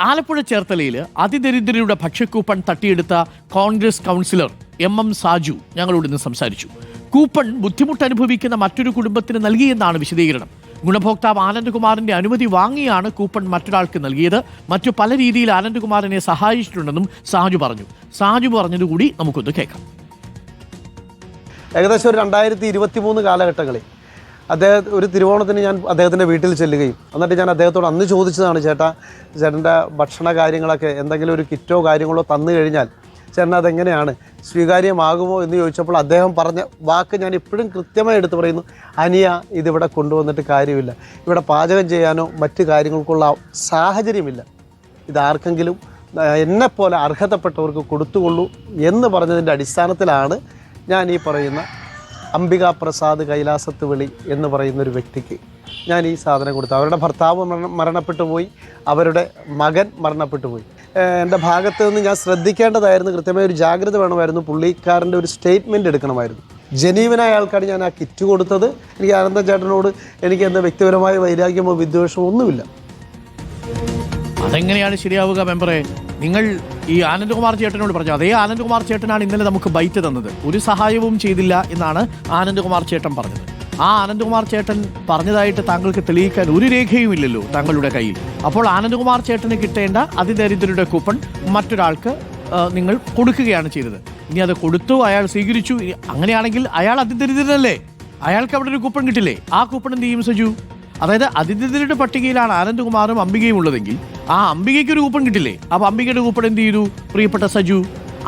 ആലപ്പുഴ ചേർത്തലയിൽ അതിദരിദ്രരുടെ ഭക്ഷ്യക്കൂപ്പൺ തട്ടിയെടുത്ത Congress councillor M M Saju ഞങ്ങളോട് ഇന്ന് സംസാരിച്ചു. കൂപ്പൺ ബുദ്ധിമുട്ട് അനുഭവിക്കുന്ന മറ്റൊരു കുടുംബത്തിന് നൽകിയെന്നാണ് വിശദീകരണം. ഗുണഭോക്താവ് ആനന്ദ്കുമാറിന്റെ അനുമതി വാങ്ങിയാണ് കൂപ്പൺ മറ്റൊരാൾക്ക് നൽകിയത്. മറ്റു പല രീതിയിൽ ആനന്ദ്കുമാറിനെ സഹായിച്ചിട്ടുണ്ടെന്നും സാജു പറഞ്ഞു. സാജു പറഞ്ഞതുകൂടി നമുക്കൊന്ന് കേൾക്കാം. ഏകദേശം ഒരു രണ്ടായിരത്തി ഇരുപത്തി മൂന്ന് കാലഘട്ടങ്ങളിൽ അദ്ദേഹം ഒരു തിരുവോണത്തിന് ഞാൻ അദ്ദേഹത്തിന്റെ വീട്ടിൽ ചെല്ലുകയും. എന്നിട്ട് ഞാൻ അദ്ദേഹത്തോട് അന്ന് ചോദിച്ചതാണ് ചേട്ടാ ചേട്ടന്റെ ഭക്ഷണ കാര്യങ്ങളൊക്കെ എന്തെങ്കിലും ഒരു കിറ്റോ കാര്യങ്ങളോ തന്നു കഴിഞ്ഞാൽ ചേട്ടൻ അതെങ്ങനെയാണ്? സ്വീകാര്യമാകുമോ? എന്ന് ചോദിച്ചപ്പോൾ അദ്ദേഹം പറഞ്ഞ വാക്ക് ഞാൻ ഇപ്പോഴും കൃത്യമായി എടുത്തു പറയുന്നു. അനിയ ഇതിവിടെ കൊണ്ടുവന്നിട്ട് കാര്യമില്ല. ഇവിടെ പാചകം ചെയ്യാനോ മറ്റു കാര്യങ്ങൾക്കുള്ള സാഹചര്യമില്ല. ഇതാർക്കെങ്കിലും എന്നെപ്പോലെ അർഹതപ്പെട്ടവർക്ക് കൊടുത്തുകൊള്ളൂ എന്ന് പറഞ്ഞതിന്റെ അടിസ്ഥാനത്തിലാണ് ഞാൻ ഈ പറയുന്ന അംബിക പ്രസാദ് കൈലാസത്ത് വിളി എന്ന് പറയുന്ന ഒരു വ്യക്തിക്ക് ഞാൻ ഈ സാധനം കൊടുത്തു. അവരുടെ ഭർത്താവ് മരണ- മരണപ്പെട്ടു പോയി. അവരുടെ മകൻ മരണപ്പെട്ടു പോയി. എന്റെ ഭാഗത്ത് നിന്ന് ഞാൻ ശ്രദ്ധിക്കേണ്ടതായിരുന്നു. കൃത്യമായ ഒരു ജാഗ്രത വേണമായിരുന്നു. പുള്ളിക്കാരന്റെ ഒരു സ്റ്റേറ്റ്മെന്റ് എടുക്കണമായിരുന്നു. ജനീവനായ ആൾക്കാണ് ഞാൻ ആ കിറ്റ് കൊടുത്തത്. എനിക്ക് ആനന്ദചേട്ടനോട് എനിക്ക് എന്താ വ്യക്തിപരമായ വൈരാഗ്യമോ വിദ്വേഷമോ ഒന്നുമില്ല. അതെങ്ങനെയാണ് ശരിയാവുക മെമ്പറെ? നിങ്ങൾ ഈ ആനന്ദകുമാർ ചേട്ടനോട് പറഞ്ഞു അതേ ആനന്ദകുമാർ ചേട്ടനാണ് ഇന്നലെ നമുക്ക് ബൈറ്റ് തന്നത്. ഒരു സഹായവും ചെയ്തില്ല എന്നാണ് ആനന്ദകുമാർ ചേട്ടൻ പറഞ്ഞത്. ആ ആനന്ദകുമാർ ചേട്ടൻ പറഞ്ഞതായിട്ട് താങ്കൾക്ക് തെളിയിക്കാൻ ഒരു രേഖയും ഇല്ലല്ലോ താങ്കളുടെ കയ്യിൽ. അപ്പോൾ ആനന്ദകുമാർ ചേട്ടന് കിട്ടേണ്ട അതിദരിദ്രരുടെ കൂപ്പൺ മറ്റൊരാൾക്ക് നിങ്ങൾ കൊടുക്കുകയാണ് ചെയ്തത്. ഇനി അത് കൊടുത്തു അയാൾ സ്വീകരിച്ചു. അങ്ങനെയാണെങ്കിൽ അയാൾ അതിദരിദ്രനല്ലേ? അയാൾക്ക് അവിടെ ഒരു കൂപ്പൺ കിട്ടില്ലേ? ആ കൂപ്പൺ എന്ത് ചെയ്യും സജു? അതായത് അതിഥിതരുടെ പട്ടികയിലാണ് ആനന്ദ്കുമാറും അംബികയും ഉള്ളതെങ്കിൽ ആ അംബികയ്ക്ക് ഒരു കൂപ്പൺ കിട്ടില്ലേ? അപ്പൊ അംബികയുടെ കൂപ്പൺ എന്ത് ചെയ്തു? പ്രിയപ്പെട്ട സജു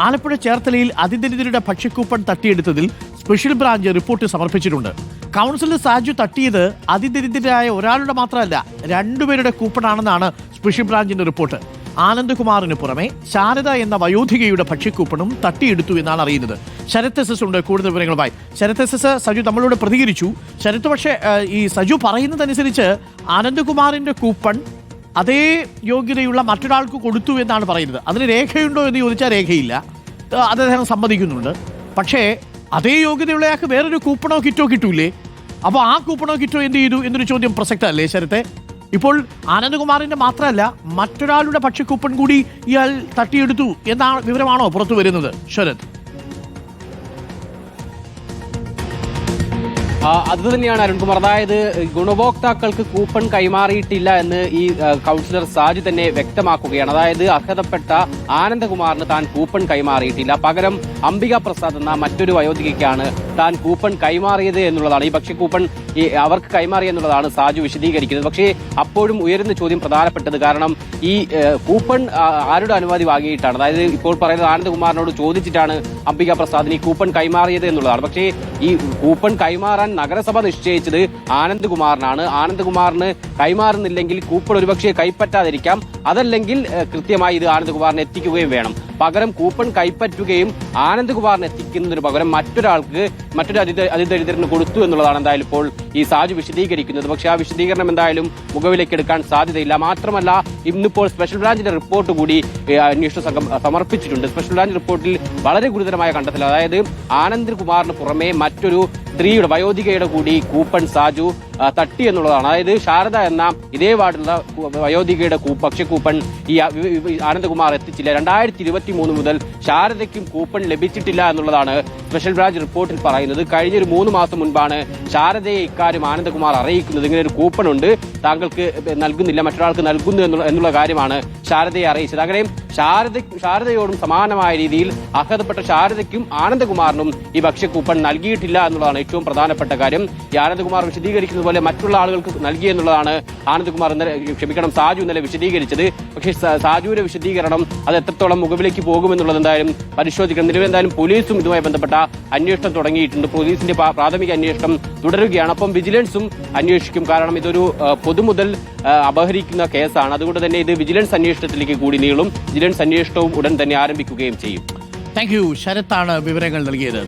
ആലപ്പുഴ ചേർത്തലയിൽ അതിദരിദ്രരുടെ ഭക്ഷ്യക്കൂപ്പൺ തട്ടിയെടുത്തതിൽ സ്പെഷ്യൽ ബ്രാഞ്ച് റിപ്പോർട്ട് സമർപ്പിച്ചിട്ടുണ്ട്. കൗൺസിലർ സാജു തട്ടിയത് അതിദരിദ്രരായ ഒരാളുടെ മാത്രമല്ല രണ്ടുപേരുടെ കൂപ്പണാണെന്നാണ് സ്പെഷ്യൽ ബ്രാഞ്ചിന്റെ റിപ്പോർട്ട്. ആനന്ദ്കുമാറിന് പുറമെ ശാരദ എന്ന വയോധികയുടെ ഭക്ഷ്യക്കൂപ്പണും തട്ടിയെടുത്തു എന്നാണ് അറിയുന്നത്. ശരത് എസ് എസ് ഉണ്ട്. കൂടുതൽ വിവരങ്ങളുമായി. ശരത് എസ് എസ് സജു നമ്മളോട് പ്രതികരിച്ചു. ശരത് പക്ഷേ ഈ സജു പറയുന്നതനുസരിച്ച് ആനന്ദ്കുമാറിന്റെ കൂപ്പൺ അതേ യോഗ്യതയുള്ള മറ്റൊരാൾക്ക് കൊടുത്തു എന്നാണ് പറയുന്നത്. അതിന് രേഖയുണ്ടോ എന്ന് ചോദിച്ചാൽ രേഖയില്ല. അദ്ദേഹം സമ്മതിക്കുന്നുണ്ട്. പക്ഷേ അതേ യോഗ്യതയുള്ളയാൾക്ക് വേറൊരു കൂപ്പണോ കിറ്റോ കിട്ടൂലേ? അപ്പോൾ ആ കൂപ്പണോ കിറ്റോ എന്ത് ചെയ്തു എന്നൊരു ചോദ്യം പ്രസക്തമല്ലേ ശരത്തെ? ഇപ്പോൾ ആനന്ദകുമാറിന്റെ മാത്രമല്ല മറ്റൊരാളുടെ ഭക്ഷ്യക്കൂപ്പൺ കൂടി ഇയാൾ തട്ടിയെടുത്തു എന്ന വിവരമാണോ പുറത്തു വരുന്നത്? ശരത്. അത് തന്നെയാണ് അരുൺകുമാർ. അതായത് ഗുണഭോക്താക്കൾക്ക് കൂപ്പൺ കൈമാറിയിട്ടില്ല എന്ന് ഈ കൗൺസിലർ സാജു തന്നെ വ്യക്തമാക്കുകയാണ്. അതായത് അർഹതപ്പെട്ട ആനന്ദകുമാറിന് താൻ കൂപ്പൺ കൈമാറിയിട്ടില്ല. പകരം അംബിക പ്രസാദ് എന്ന മറ്റൊരു വയോധികയ്ക്കാണ് താൻ കൂപ്പൺ കൈമാറിയത് എന്നുള്ളതാണ്. ഈ പക്ഷേ കൂപ്പൺ ഈ അവർക്ക് കൈമാറി എന്നുള്ളതാണ് സാജു വിശദീകരിക്കുന്നത്. പക്ഷേ അപ്പോഴും ഉയരുന്ന ചോദ്യം പ്രധാനപ്പെട്ടത് കാരണം ഈ കൂപ്പൺ ആരുടെ അനുമതി വാങ്ങിയിട്ടാണ് അതായത് ഇപ്പോൾ പറയുന്നത് ആനന്ദകുമാറിനോട് ചോദിച്ചിട്ടാണ് അംബിക പ്രസാദിന് ഈ കൂപ്പൺ കൈമാറിയത് എന്നുള്ളതാണ്. പക്ഷേ ഈ കൂപ്പൺ കൈമാറാൻ നഗരസഭ നിശ്ചയിച്ചത് ആനന്ദ്കുമാറിനാണ്. ആനന്ദ്കുമാറിന് കൈമാറുന്നില്ലെങ്കിൽ കൂപ്പൺ ഒരുപക്ഷെ കൈപ്പറ്റാതിരിക്കാം. അതല്ലെങ്കിൽ കൃത്യമായി ഇത് ആനന്ദ്കുമാറിന് എത്തിക്കുകയും വേണം. പകരം കൂപ്പൺ കൈപ്പറ്റുകയും ആനന്ദ്കുമാറിന് എത്തിക്കുന്നതിന് പകരം മറ്റൊരാൾക്ക് മറ്റൊരു അതിദരിദ്രന് കൊടുത്തു എന്നുള്ളതാണ് എന്തായാലും ഇപ്പോൾ ഈ സാജു വിശദീകരിക്കുന്നത്. പക്ഷേ ആ വിശദീകരണം എന്തായാലും മുഖവിലേക്ക് എടുക്കാൻ സാധ്യതയില്ല. മാത്രമല്ല ഇന്നിപ്പോൾ സ്പെഷ്യൽ ബ്രാഞ്ചിന്റെ റിപ്പോർട്ട് കൂടി അന്വേഷണ സംഘം സമർപ്പിച്ചിട്ടുണ്ട്. സ്പെഷ്യൽ ബ്രാഞ്ച് റിപ്പോർട്ടിൽ വളരെ ഗുരുതരമായ കണ്ടെത്തൽ. അതായത് ആനന്ദ് കുമാറിന് പുറമെ മറ്റൊരു സ്ത്രീയുടെ വയോധികയുടെ കൂടി കൂപ്പൺ സാജു തട്ടി എന്നുള്ളതാണ്. അതായത് ശാരദ എന്ന ഇതേ വാർഡിലുള്ള വയോധികയുടെ കൂ- കൂപ്പൺ ഈ ആനന്ദകുമാർ എത്തിച്ചില്ല. രണ്ടായിരത്തി ഇരുപത്തി മൂന്ന് മുതൽ ശാരദയ്ക്കും കൂപ്പൺ ലഭിച്ചിട്ടില്ല എന്നുള്ളതാണ് സ്പെഷ്യൽ ബ്രാഞ്ച് റിപ്പോർട്ടിൽ പറയുന്നത് കഴിഞ്ഞൊരു മൂന്ന് മാസം മുൻപാണ് ശാരദയെ ഇക്കാര്യം ആനന്ദകുമാർ അറിയിക്കുന്നത്. ഇങ്ങനെ ഒരു കൂപ്പൺ ഉണ്ട്. താങ്കൾക്ക് നൽകുന്നില്ല മറ്റൊരാൾക്ക് നൽകുന്നു എന്നുള്ള എന്നുള്ള കാര്യമാണ് ശാരദയെ അറിയിച്ചത്. അങ്ങനെ ശാരദ ശാരദയോടും സമാനമായ രീതിയിൽ അർഹതപ്പെട്ട ശാരദയ്ക്കും ആനന്ദകുമാറിനും ഈ ഭക്ഷ്യക്കൂപ്പൺ നൽകിയിട്ടില്ല എന്നുള്ളതാണ് ഏറ്റവും പ്രധാനപ്പെട്ട കാര്യം. ഈ ആനന്ദകുമാർ വിശദീകരിക്കുന്നത് പോലെ മറ്റുള്ള ആളുകൾക്ക് നൽകി എന്നുള്ളതാണ് ആനന്ദകുമാർ ഇന്നലെ ക്ഷമിക്കണം സാജു ഇന്നലെ വിശദീകരിച്ചത്. പക്ഷേ സാജുവിന്റെ വിശദീകരണം അത് എത്രത്തോളം മുകളിലേക്ക് പോകുമെന്നുള്ളത് എന്തായാലും പരിശോധിക്കണം. നിലവിൽ എന്തായാലും പോലീസും ഇതുമായി ബന്ധപ്പെട്ട അന്വേഷണം തുടങ്ങിയിട്ടുണ്ട്. പോലീസിന്റെ പ്രാഥമിക അന്വേഷണം തുടരുകയാണ്. അപ്പം വിജിലൻസും അന്വേഷിക്കും. കാരണം ഇതൊരു പൊതുമുതൽ അപഹരിക്കുന്ന കേസാണ്. അതുകൊണ്ട് തന്നെ ഇത് വിജിലൻസ് അന്വേഷണത്തിലേക്ക് കൂടി നീളും. വിജിലൻസ് അന്വേഷണവും ഉടൻ തന്നെ ആരംഭിക്കുകയും ചെയ്യും. Thank you. ശരത്താണ് വിവരങ്ങൾ നൽകിയത്.